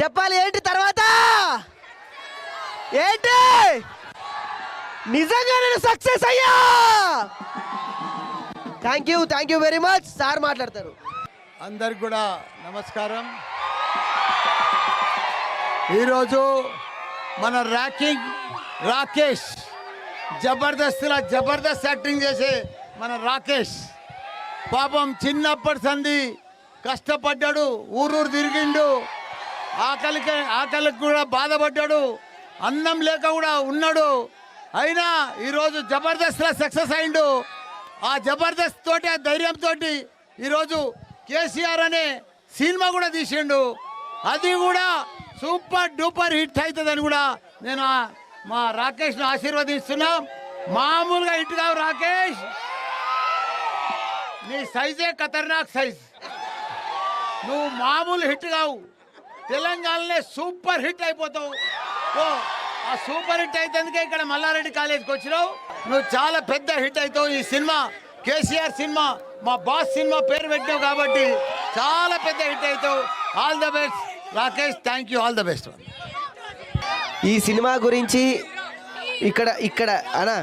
చెప్పాలి ఏంటి తర్వాత? ఏంటి? నిజంగా నేను సక్సెస్ అయ్యా! Thank you thank you very much sir మాట్లాడతారు. అందరికి కూడా నమస్కారం. ఈరోజు మన ర్యాకింగ్ రాకేష్ జబర్దస్త్లా జబర్దస్త్ యాక్టింగ్ చేసే మన రాకేష్. పాపం చిన్నప్పటి సంది కష్టపడ్డాడు ఊరూరు తిరిగిండు. ఆకలికి ఆకలికి కూడా బాధపడ్డాడు. అన్నం లేక కూడా ఉన్నాడు. అయినా ఈరోజు జబర్దస్త్లో సక్సెస్ అయిండు. ఆ జబర్దస్త్ తోటి ఆ ధైర్యంతో ఈరోజు కేసీఆర్ అనే సినిమా కూడా తీసిండు. అది కూడా సూపర్ డూపర్ హిట్ అవుతుందని కూడా నేను మా రాకేష్ను ఆశీర్వదిస్తున్నా. మామూలుగా హిట్ కావు రాకేష్. నీ సైజే ఖతర్నాక్ సైజ్. నువ్వు మామూలు హిట్ కావు. తెలంగాణలో సూపర్ హిట్ అయిపోతావు. ఓ ఆ సూపర్ హిట్ అయితేందుకే ఇక్కడ మల్లారెడ్డి కాలేజీకి వచ్చినావు? నువ్వు చాలా పెద్ద హిట్ అవుతావు ఈ సినిమా. కేసీఆర్ సినిమా మా బాస్ సినిమా పేరు పెట్టావు కాబట్టి చాలా పెద్ద హిట్ అవుతావు all the best Rakesh thank you all the best ఈ సినిమా గురించి ఇక్కడ ఇక్కడ అనా